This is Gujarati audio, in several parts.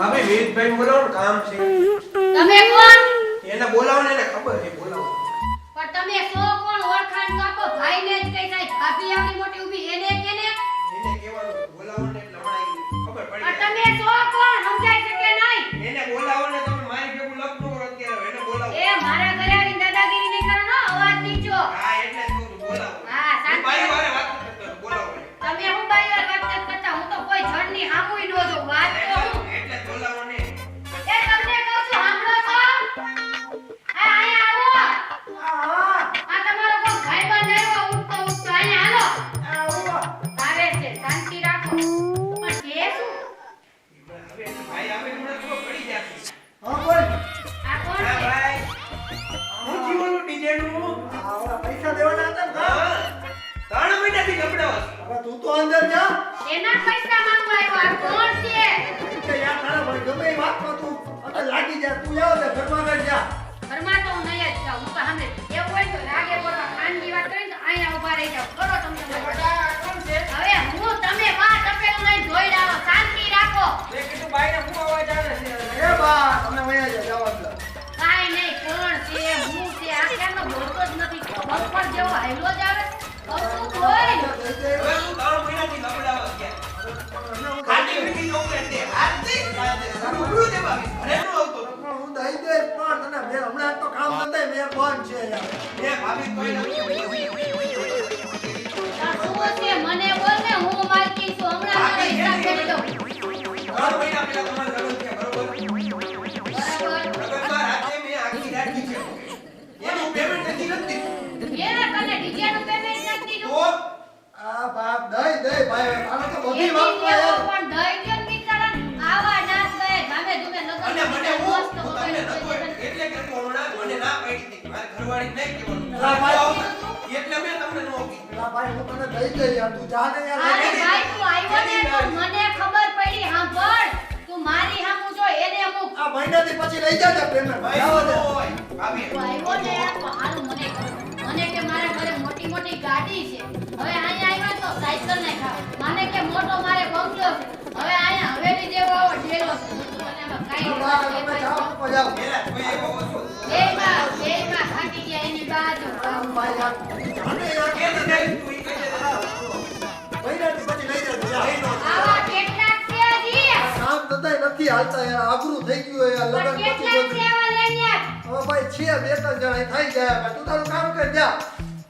હવે વેદભાઈ બોલાવો કામ છે. તમે એને બોલાવો એને ખબર છે બોલાવો. પણ તમે સો કોણ? ઓળખાણ તો આપો. ભાઈને કઈ થાય ભાભી આવડી મોટી ઊભી એને કેવાનું પણ તને મેં હમણાં તો કામ નતા મેં કોણ છે યાર. મેં ભાભી કોઈ નથી. મને બોલ ને હું માલકી છું હમણાં મને હિસાબ કરી દો ત્રણ મહિના પહેલા તમારે લગ્ન થયા, બરોબર? લગ્નમાં રાતે મેં આખી રાખી છે. એનું પેમેન્ટ નથી નથી. એના કને ડીજે નું પેમેન્ટ નથી દીધું તો આ બાપ દઈ દઈ ભાઈ આને તો બધી વાત યાર. પણ દઈ દ્યો બિચારા. આવા નાચ ગયે, ગામે ધૂમે લગન અને મને હું તમને નતો એટલે કે હમણાં મને ના પાડી મારે ઘરવાળી નહીં કહેવાનું. ભાઈ હું તને દઈ દે યાર તું જા ને યાર. અરે ભાઈ તું આવ્યો ને તો મને ખબર પડી સાંભળ. તું મારી સામું જો એને આ મહિનાથી પછી લઈ જાજે પેમેન્ટ ભાઈ. જાવ દે નો તું આવ્યો ને તો હારું મને મને કે મારા ઘરે મોટી મોટી ગાડી છે. હવે અહીંયા આવ્યા તો સાયકલ ને ખાવ મને કે મોટો મારે બંગલો છે. હવે અહીંયા હવેલી જેવો આવો ઢેલો છે. એની તો કામ ધંધાય નથી હાલતા યાર આબરૂ થઈ ગયું યાર લગન હવે ભાઈ છે બે ત્રણ જણા થઈ જાય તું તારું કામ કર જા.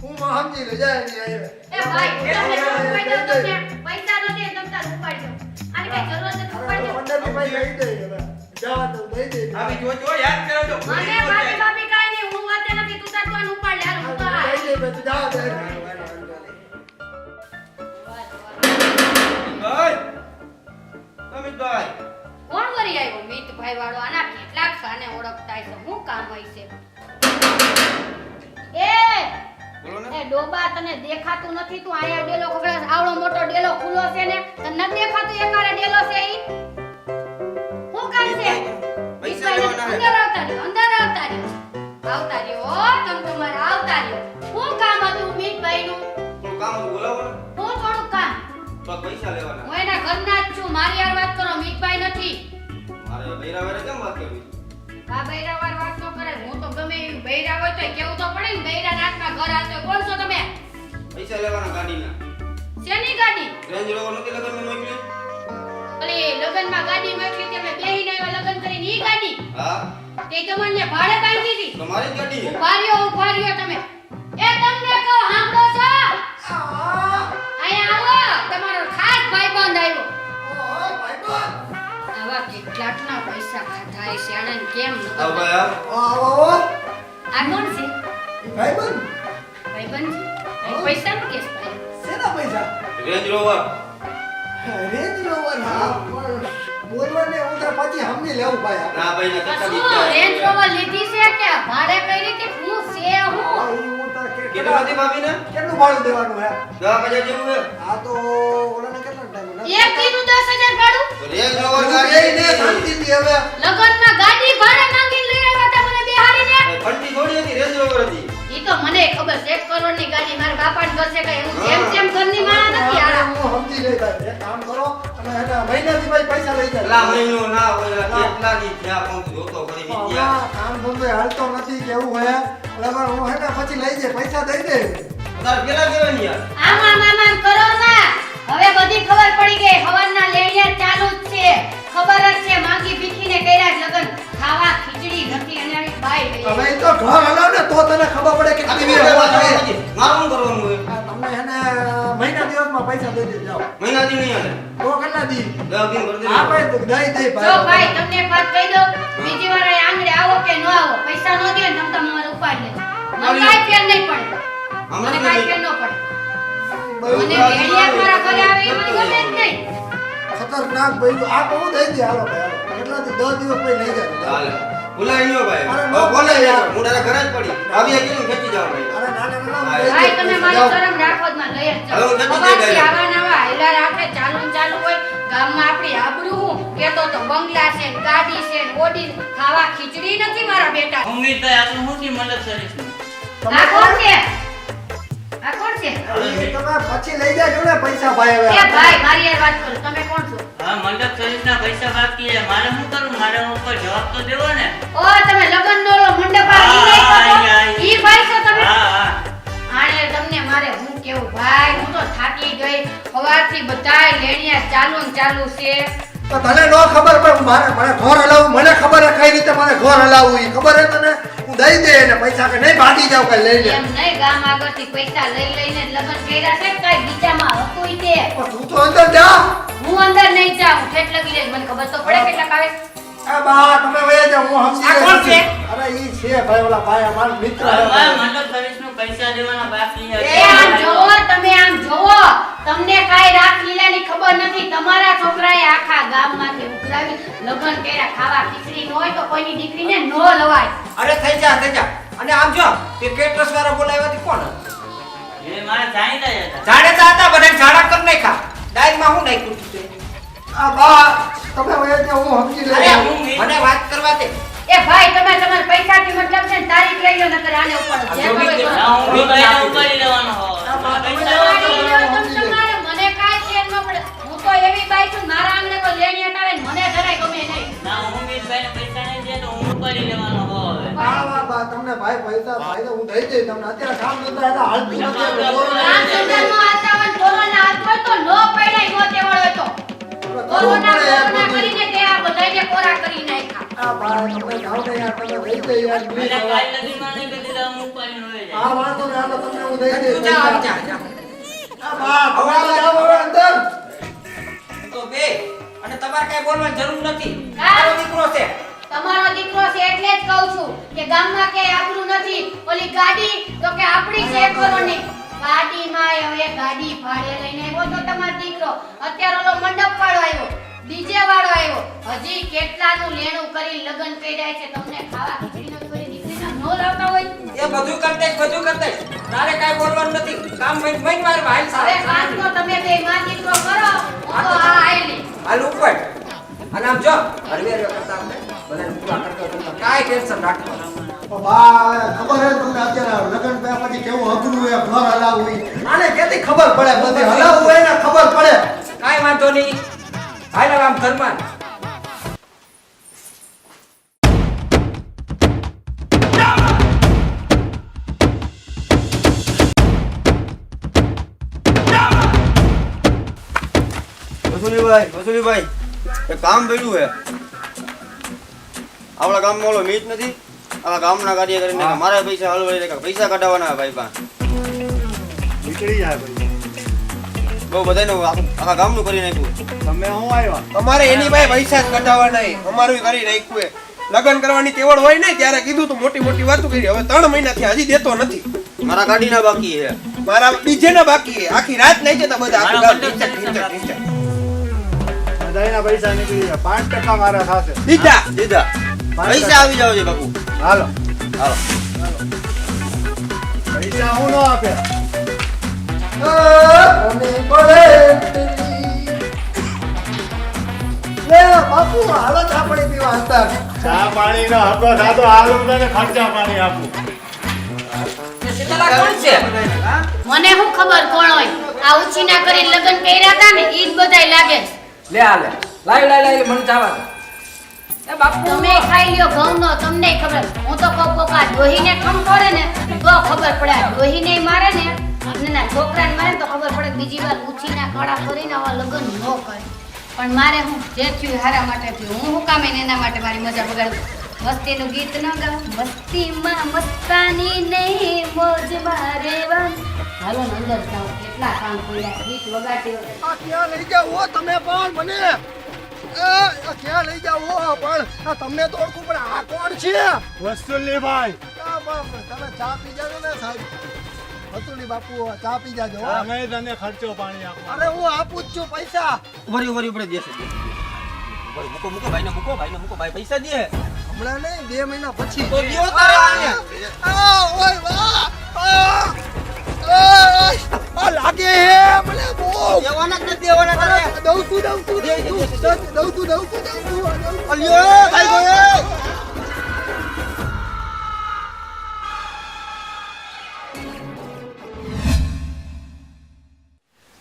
હું માં સમજી લે જાય ની આયે એ ભાઈ તો તમને તમ તાર ઉપાડી આને કઈ જરૂર નથી ઉપાડી દો ભાઈ લઈ દે હવે જા દઈ દે ભાભી જો જો યાદ કરાવજો મને ભાભી ભાભી કાઈ નહીં હું વાતે નથી તું તાર તો ઉપાડ. લે હું તો આ- દે તું જા દે તને દેખાતું નથી તું આયા ડેલો ખગડાસ આવડો મોટો ડેલો ખુલ્લો છે ને તને ન દેખાતું એકારે ડેલો છે ઈ? હું કામ છે? પૈસા લેવાના અંદર આવતા રહ્યો અંદર આવતા રહ્યો. આવતા રહ્યો તમ તમારે આવતા રહ્યો. હું કામ હતું મીતભાઈ નું તો કામ બોલાવો હું થોડું કામ? તો પૈસા લેવાના. હું એના ઘરના જ છું મારી આ વાત કરો મીતભાઈ નથી. મારે બૈરા વેરા કેમ વાત કરવી? આ બૈરા વાર વાત ન કરે હું તો ગમે બૈરા હોય તો કેવું તો પડે ને બૈરા નાકના પૈસા લેવાના ગાડીના. શેની ગાડી? રેન્જ રોવર નથી લગનમાં મોકલી? ઓલી લગનમાં ગાડી મોકલી તમે બેહીને આવ્યા લગન કરીને ઈ ગાડી? હા. તે તમને ભાડે બાંધી દીધી. તમારી ગાડી છે. ઊભા રહ્યો તમે. એ તમને કહો હાંભળો છો? અહીંયા આવો તમારો ખાસ ભાઈબંધ આવ્યો. આવા કેટલાકના પૈસા ખાધા છે કેમ આવો? આ કોણ છે? ભાઈબંધ? ભાઈબંધ પૈસા નો કેસ ભાઈ પૈસા રેન્જ રોવર રેન્જ રોવર હા પણ બોલવાને હું પછી સમજી લેવું ભાઈ ના ભાઈ ના આ ચક્કા રેન્જ રોવર લીધી છે કે ભાડે કરી કે શું છે હું? હું કેટલું હતી ભાભીને? કેટલું ભાડું દેવાનું હે? દસ જેવું છે. આ તો ઓલાને કેટલો ટાઈમ એક દીનું દસ હજાર ભાડું? તો રેન્જ રોવર ગાડી બેયને શાંતિથી હવે. લગનમાં ગાડી ભાડે માંગી લઈ આવ્યા તા મને બેહાડીને. ફંડી થોડી હતી રેન્જ રોવર હતી. ઈ તો મને ખબર છે ગાડી મારા બાપાને ઘર છે કઈ. હું જેમ જેમ જાય એક કામ કરો અને એના મહિનાથી ભાઈ પૈસા લઈ પેલા જાય મહિનો ના હોય કેટલા દી થયા પણ જોતો કરી તો કામ ધંધો હાલતો નથી કેવું હે એટલે હું હે ને પછી લઈ જાય પૈસા દઈ દે. તાર પેલા યાર? આમ કરો ના. હવે બધી ખબર પડી ગઈ હવનના લેણિયા ચાલુ જ છે. ખબર જ છે માંગી ભીખીને કર્યા જ લગન. ખાવા ખીચડી નથી અને આવી બાઈ ગઈ તમે તો ઘર હલાવ ને તો તને ખબર પડે કે કેવી હવા. છે મારું કરવાનું તમને એને મહિના દિવસમાં પૈસા દઈ દેજો. જાઓ મહિના દી નહીં હાલે. તો કેટલા દી? દસ દિન કરી આ દે ભાઈ તો દઈ દે જો ભાઈ તમને એક વાત કહી દો બીજી વાર આંગળે આવો કે ન આવો પૈસા ન દે ને તમ મારું ઉપાડ લે મને કાઈ ફેર નહીં પડે. મને કાઈ ફેર ન પડે. મને ભેળિયા મારા ઘરે આવે એ મને ગમે જ નહીં. ખતરનાક ભાઈ આ બહુ દઈ દે હાલો ભાઈ. હાલો. કેટલા દસ દિવસ પછી લઈ જાય. ચાલે ભૂલાય ભાઈ. અરે બોલે યાર. હું તારા ઘરે જ પડી. આવી કીધું ખેંચી જાવ ભાઈ. અરે ના ના ના, હા, દઈ દે ભાઈ તમે મારી શરમ રાખો જ માં લઈ જ જાઓ. હવે હું નથી આવા નવા હાયલા રાખે ચાલુ ચાલુ હોય. ગામમાં આપણી આબરૂ હું કેતો તો બંગલા છે ને ગાડી છે ને ઓડી ખાવા ખીચડી નથી મારા બેટા. મમ્મી તો આટલું શું થી મદદ કરીશ? આ કોણ છે આ કોણ છે? એ તમે પછી લઈ જાજો ને પૈસા ભાઈ હવે. એ ભાઈ મારી હારે વાત કરો. તમે કોણ છો? હા મંડપ સર્વિસના પૈસા બાકી છે. મારે શું કરવું? મારે ઉપર જવાબ તો દેવો ને? ઓ તમે લગન નો મંડપ આ ઈ નહીં ઈ, ઈ. ઈ ભાઈ છો તમે? હા હા. આણે તમને મારે હું કેવું? ભાઈ હું તો થાકી ગઈ. સવારથી બધાય લેણિયા ચાલુ ને ચાલુ છે. તો તને નો ખબર પણ મારે મને ઘર હલાવવું મને ખબર હે કઈ રીતે મારે ઘર હલાવવું ઈ. ખબર હે તને? દઈ દે ને પૈસા કે નહીં ભાગી જાવ કે લઈ લે. એમ નહીં ગામ આગળથી પૈસા લઈ લઈને લગન કર્યા છે કઈ બીજામાં હતું ઈ તે પણ તું તો અંદર જા. હું અંદર નહીં જાઉં ઠેઠ લગી લે મને ખબર તો પડે કેટલા આવે. આ બા તમે વયા હું સમજી આ કોણ છે? અરે ઈ છે ભાઈ ઓલા ભાઈ અમારો મિત્ર હે મારે ભાઈ. મંડપ પૈસા દેવાના બાકી છે. આમ જોવો તમે આમ જોવો. તમને કાઈ રાખ લીલાની ખબર નથી. તમારા છોકરાએ આખા ગામમાંથી ઉઘરાવી લગન કર્યા. ખાવા ખીચડી ન હોય તો કોઈની દીકરીને ન લવાય. અરે થઈ જા થઈ જા. અને આમ જો તે કેટરસ વાળા બોલાવ્યા હતી કોણ? એ મારા જાણીતા હતા. જાડેતા હતા બધા જાડા કર નાખ્યા. ડાયરીમાં હું નાખ્યું તે? આ બા તમે હવે જાઓ હું સમજી અરે હું- મને વાત કરવા દે. એ ભાઈ તમે તમાર પૈસા થી મતલબ છે ને તારીખ લઈ લો નકર આને ઉપર જે હું ઉપાડી લેવાનો હોવ. આ પૈસા બા, આપો. તમારી લો તમ તમારે, મને કાંઈ ચેન ન તો એવી બાઈ છું મારા આંગણે કોઈ લેણી હટાવે ને મને જરાય ગમે નહીં. ના, હું બી ભાઈને પૈસા નહીં દે તો હું કરી લેવાનો હો હવે. વાહ વાહ બા તમને ભાઈ પૈસા ભાઈ તો હું દઈ દઈ તમને. અત્યારે કામ ધંધા એટલે હાલતું નથી એટલે કોરોના રામ ચંદ્રનો આચાવન કોરોના હાથ હોય તો નો પડાય નો તેવડ હોય તો કોરોના કોરોના કરીને તે આ બધાયને કોરા કરી નાખ્યા. આ ભાઈ તમે જાઓ ને યાર તમે દઈ દે યાર મને. કાલ લગીમાં નહીં કરી દીધા, હું ઉપાડીને વહી આ વાંધો ને હાલો તમને હું દઈ દે જા જા જા. આ ભગવાન જાઓ અંદર. તો બે. અને તમારે કઈ બોલવાની જરૂર નથી. મારો દીકરો છે. તમારો દીકરો છે એટલે જ કહું છું કે ગામમાં કે આપણું નથી. ઓલી ગાડી તો કે આપણી છે કોરોની. ગાડી માં હવે ગાડી ભાડે લઈને આવ્યો તો તમારો દીકરો. અત્યારે ઓલો મંડપ વાળો આવ્યો ડીજે વાળો આવ્યો. હજી કેટલાનું લેણું કરી લગ્ન કર્યા છે તમને ખાવા દીકરીના નો લાવતા હોય? એ બધું કરી દઈશ બધું કરી તારે કઈ બોલવાનું નથી. કામ મહિન મહિન મારે કામ તો તમે બે માં દીકરો કરો. હું તો આ આયલી. હાલ ઉપર. અને આમ જો હરવે હરવે કરતા આપણે બધાને પૂરા કરતો તમને કાંઈ ટેન્શન રાખતો તો બા ખબર હે તમને અત્યારે લગ્ન થયા પછી કેવું અઘરું હોય ઘર હલાવવું હોય આને કેતી ખબર પડે? બધી હલાવવું હોય ને ખબર પડે. કાંઈ વાંધો નહીં. હાલ આમ ઘરમાં. વસુલીભાઈ વસુલીભાઈ એક કામ પડ્યું છે આપણા ગામમાં ઓલો મીત નથી? આ ગામના કાર્ય કરીને મારા પૈસા હલવાઈ રહ્યા પૈસા કઢાવવાના ભાઈ પા નીકળી જાય ભાઈ. બહુ બધાનું આખા ગામનું કરી નાખ્યું. તમે હું આવ્યા? અમારે એની ભાઈ પૈસા જ કઢાવવા અમારું કરી નાખ્યું લગ્ન કરવાની તેવડ હોય ને ત્યારે કીધું તું મોટી મોટી વાતો કરી. હવે ત્રણ મહિનાથી હજી દેતો નથી. મારા ગાડીના બાકી છે મારા બીજે ના બાકી આખી રાત નહીં જતા બધા. આખું બધાયના પૈસા નીકળી ગયા. પાંચ ટકા મારા થશે દીધા દીધા પૈસા આવી જાવ છે બાપુ. હાલો. હાલો. પૈસા હું ન આપે. બાપુ હાલો ચા પાણી પીવા અંદર ચા પાણી નો હકો થાતો હાલ તને ખર્ચા પાણી આપું. મને શું ખબર કોણ હોય? આ ઉછીના કરી લગ્ન કર્યા હતા ને ઈ જ બધાય લાગે છે. લે આ લે. લાઈ લાઈ લાઈ મને જવા દે એ બાપુ. તમે ખાઈ લ્યો ઘઉંનો તમને ખબર. હું તો કહું કોકા ડોહીને ખમ પડે ને તો ખબર પડે. ડોહીને મારે ને અને ના છોકરાને મારે તો ખબર પડે બીજી વાર ઉછીના કડા કરીને આવા લગ્ન ન કરે. પણ મારે હું જે થયું હારા માટે થયું હું હું કામે ને એના માટે મારી મજા બગાડું? મસ્તીનું ગીત ન ગાઉં? મસ્તીમાં મસ્તાની નહીં. હાલો ને અંદર જાઓ. કેટલા કામ પડ્યા ગીત વગાડતી ક્યાં લઈ જાવ હો તમે પણ મને? એ, ક્યાં લઈ જાવ હો પણ? આ તમને તો ઓળખું પણ આ કોણ છે? વસ્તુલી ભાઈ તમે ચા પી જાજો ને સાહેબ. હતુલી બાપુ ચા પી જાજો. અમે તને ખર્ચો પાણી આપો. અરે હું આપું જ છું પૈસા. ઉભરી ઉભરી ઉપડે દેશે ઉભરી મૂકો મૂકો ભાઈને મૂકો ભાઈને મૂકો ભાઈ પૈસા દે. હમણાં નહીં બે મહિના પછી. તો દ્યો તારે ઓય વાહ આ, લાગે હે મને બહુ દેવાના કે દેવાના તારે દઉં છું દઉં છું દઉં દે, દઉં છું દઉં છું દઉં છું દઉં છું. અલ્યો ભાઈ ગયો.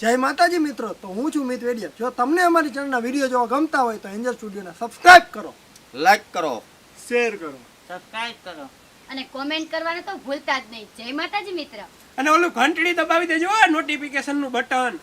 જય માતાજી મિત્રો તો હું છું મિત વેડિયા. જો તમને અમારી ચેનલના વીડિયો જોવા ગમતા હોય તો એન્જલ સ્ટુડિયોને સબસ્ક્રાઇબ કરો. લાઈક કરો. શેર કરો. સબસ્ક્રાઇબ કરો. અને કોમેન્ટ કરવાનું તો ભૂલતા જ નહીં. જય માતાજી મિત્ર. અને ઓલું ઘંટડી દબાવી દેજો નોટિફિકેશનનું બટન